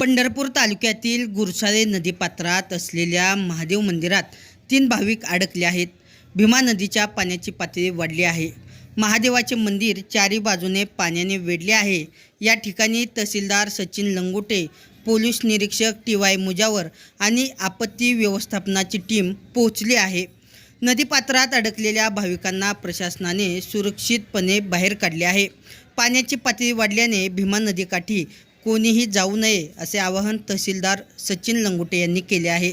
पंढरपूर तालुक्यातील गुरसाळे नदीपात्रात असलेल्या महादेव मंदिरात तीन भाविक अडकले आहेत. भीमा नदीच्या पाण्याची पातळी वाढली आहे. महादेवाचे मंदिर चारी बाजूने पाण्याने वेढले आहे. या ठिकाणी तहसीलदार सचिन लंगोटे पोलीस निरीक्षक टी वाय मुजावर आणि आपत्ती व्यवस्थापनाची टीम पोहोचली आहे. नदीपात्रात अडकलेल्या भाविकांना प्रशासनाने सुरक्षितपणे बाहेर काढले आहे. पाण्याची पातळी वाढल्याने भीमा नदीकाठी कोणीही जाऊ नये असे आवाहन तहसीलदार सचिन लंगुटे यांनी केले आहे.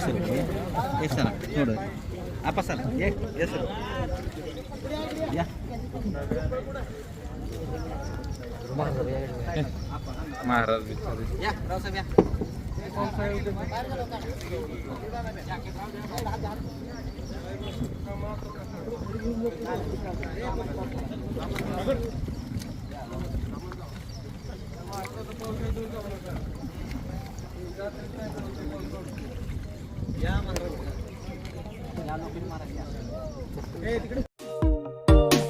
सर ये सर थोडं आपा सर ये ये सर या. महाराज. या रावसाहेब या